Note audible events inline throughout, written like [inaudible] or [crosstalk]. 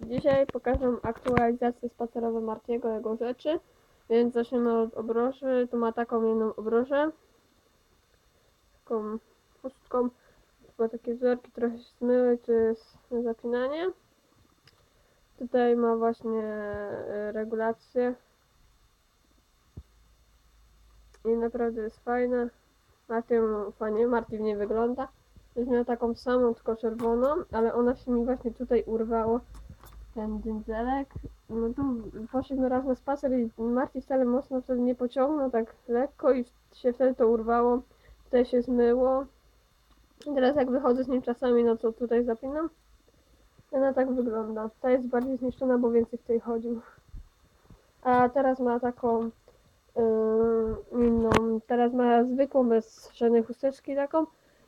Dzisiaj pokażę aktualizację spacerowe Martiego, jego rzeczy. Więc zaczniemy od obroży. Tu ma taką jedną obrożę. Taką pustką. Tu ma takie wzorki, trochę się zmyły, to jest na zapinanie. Tutaj ma właśnie e, regulację. I naprawdę jest fajne. Martin fajnie, Martin nie wygląda. Już miał taką samą, tylko czerwoną, ale ona się mi właśnie tutaj urwało. Ten dędzelek. No tu poszliśmy raz na spacer i Martin wcale mocno wtedy nie pociągnął, tak lekko i się wtedy to urwało. Tutaj się zmyło. Teraz jak wychodzę z nim czasami, no to tutaj zapinam. Ona tak wygląda. Ta jest bardziej zniszczona, bo więcej w tej chodził. A teraz ma taką yy, inną. Teraz ma zwykłą, bez żadnej chusteczki taką.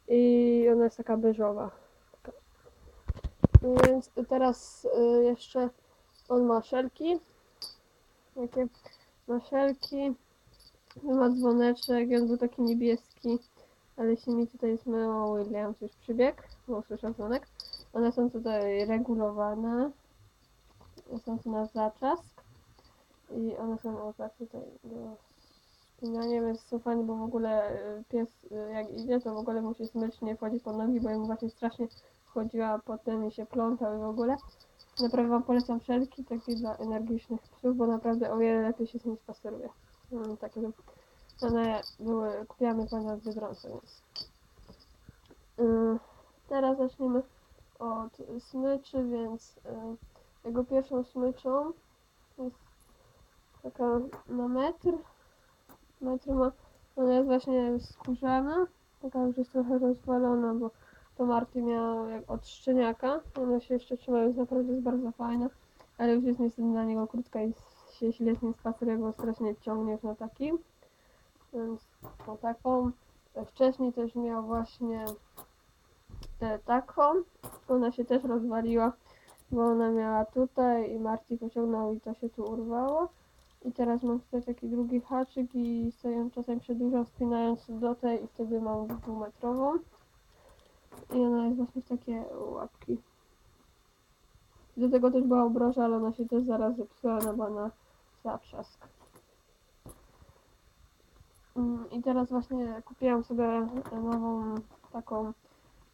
I ona jest taka beżowa. Więc teraz y, jeszcze on ma szelki. Takie ma szelki. Ma dzwoneczek, on był taki niebieski. Ale się mi tutaj zmyło, Williams już przybiegł, bo usłyszał dzwonek. One są tutaj regulowane. Są tu na zaczask. I one są o tak tutaj do spinania, więc są fajne, bo w ogóle y, pies y, jak idzie, to w ogóle musi zmyć, nie wchodzi pod nogi, bo jemu właśnie strasznie chodziła potem i się plątał i w ogóle. Naprawdę wam polecam wszelki taki dla energicznych psów, bo naprawdę o wiele lepiej się z nimi spaceruje. Mm, takie. One były, panią w Biedronce, więc. Yy, teraz zaczniemy od smyczy, więc yy, jego pierwszą smyczą jest taka na metr. Metr ma, ona jest właśnie skórzana, taka już jest trochę rozwalona, bo to Marty miał jak od szczeniaka. Ona się jeszcze trzyma, jest naprawdę jest bardzo fajna, ale już jest niestety na niego krótka i się źle z nim spaceruje, bo strasznie ciągnie na takim. Więc o taką. Wcześniej też miał właśnie taką. Ona się też rozwaliła, bo ona miała tutaj i Marty pociągnął i to się tu urwało. I teraz mam tutaj taki drugi haczyk i sobie ją czasem przedłużam spinając do tej i wtedy mam dwumetrową. I ona jest właśnie w takie łapki. Do tego też była obroża, ale ona się też zaraz zepsuła, no bo na zaprzask. Mm, I teraz właśnie kupiłam sobie nową taką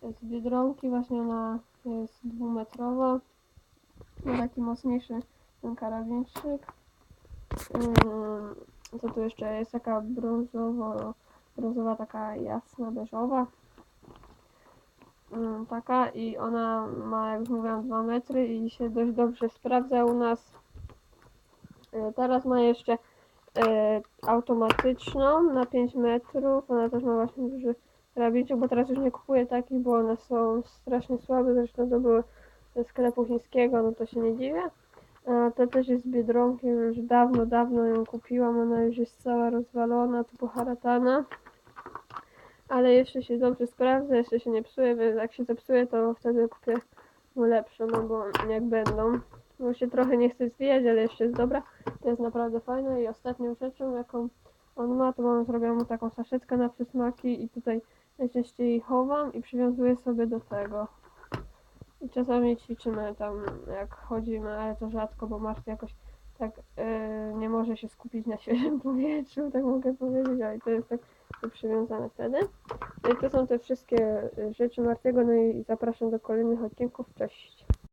z Biedronki, właśnie ona jest dwumetrowa. Ma taki mocniejszy ten karabinczyk. Mm, Co tu jeszcze jest taka brązowo, brązowa, taka jasna, beżowa. Mm, Taka i ona ma, jak już mówiłam, 2 metry i się dość dobrze sprawdza u nas. E, Teraz ma jeszcze e, automatyczną na 5 metrów. Ona też ma właśnie duży karabinczyk, bo teraz już nie kupuję takich, bo one są strasznie słabe. Zresztą to były ze sklepu chińskiego, no to się nie dziwię. A ta też jest z Biedronki, już dawno, dawno ją kupiłam. Ona już jest cała rozwalona, tu poharatana. Ale jeszcze się dobrze sprawdza, jeszcze się nie psuje, więc jak się zepsuje, to wtedy kupię mu lepszą, no bo jak będą. Bo się trochę nie chce zwijać, ale jeszcze jest dobra. To jest naprawdę fajne i ostatnią rzeczą, jaką on ma, to mam zrobiłam mu taką saszetkę na przysmaki i tutaj najczęściej chowam i przywiązuję sobie do tego. I czasami ćwiczymy tam, jak chodzimy, ale to rzadko, bo Marta jakoś tak e, nie może się skupić na świeżym [laughs] powietrzu, tak mogę powiedzieć, ale to jest tak przywiązane wtedy. No i to są te wszystkie rzeczy Martiego, no i zapraszam do kolejnych odcinków. Cześć!